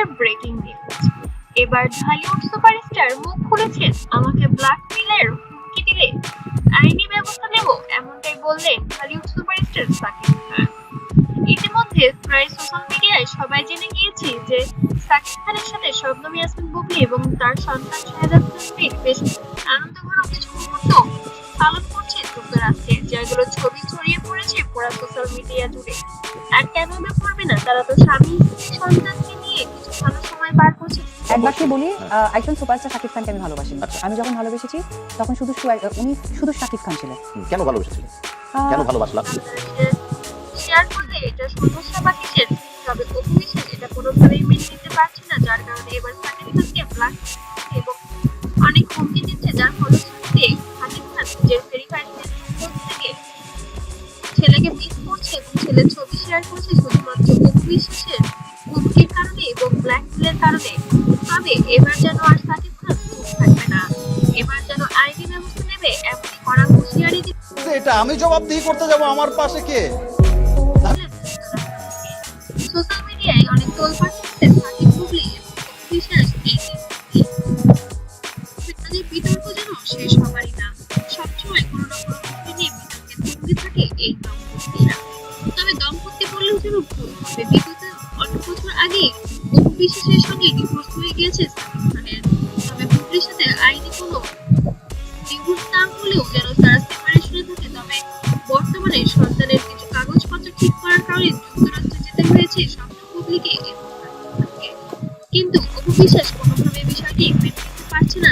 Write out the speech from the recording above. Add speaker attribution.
Speaker 1: মিডিয়ার breaking news এবার Dhallywood superstar মুখ খুলেছেন, আমাকে ব্ল্যাকমেইলের হুমকি দিলে। আইনি ব্যবস্থা নেব, এমনটাই বললেন ঢালিউড সুপারস্টার সাকিব খান। ইতিমধ্যে প্রায় সোশ্যাল মিডিয়ায় সবাই জেনে গিয়েছে যে সাকিব খানের সাথে শবনম ইয়াসমিন বুবলি এবং তার সন্তান শাহজাদ তানভীর বেশ আনন্দঘন কিছু মুহূর্ত পালন করছে যুক্তরাষ্ট্রে, যেগুলো ছবি ছড়িয়ে পড়েছে পুরো সোশ্যাল মিডিয়া জুড়ে। আর কেন বা করবে না? তারা তো স্বামী সন্তানকে কিছু ভালো সময় পার করছে?
Speaker 2: এক বাক্যে বলি
Speaker 3: একজন সুপারস্টার শাকিব খানকে আমি ভালোবাসি। আচ্ছা। আমি যখন ভালোবেসেছি তখন শুধু উনি শুধু শাকিব খান ছিলেন।
Speaker 2: কেন ভালোবেসেছিলেন?
Speaker 3: কেন
Speaker 2: ভালোবাসলাম?
Speaker 1: শেয়ার করলে এটা সমস্যা বা কিসের? তবে এটা কোনোভাবেই মেনে নিতে পারছে না যার কারণে এবার সাকিব খানকে ব্ল্যাক এবং অনেক হুমকি দিচ্ছে যার ফলশ্রুতিতে সাকিব খান নিজের ভেরিফাইড থেকে ছেলেকে মিস করছে এবং ছেলের ছবি শেয়ার করছে শুধুমাত্র কারণে তবে এবার যেন আর সাকিব খান থাকবে না। এবার যেন আইনি ব্যবস্থা নেবে এমনই হুঁশিয়ারি
Speaker 4: এটা আমি করতে যাব আমার পাশে কে?
Speaker 1: সোশ্যাল মিডিয়ায় অনেক সাকিব বিশেষ এই বিতর্ক যেন শেষ হবারই না। সবসময় কোনো না কোনো নিয়ে বিতর্কে থাকে এই দম্পতিরা। তবে দম্পতি বললেও যেন ভুল হবে বিগত অল্প বিশেষের সঙ্গে ডিভোর্স হয়ে গিয়েছে মানে তবে পুত্রের সাথে আইনি কোনো ডিভোর্স না হলেও যেন তারা সেপারেশনে থাকে, তবে বর্তমানে সন্তানের কিছু কাগজপত্র ঠিক করার কারণে যুক্তরাষ্ট্রে যেতে হয়েছে স্বপ্ন পুবলিকে কিন্তু অপবিশ্বাস কোনোভাবে বিষয়টি মেনে নিতে পারছে না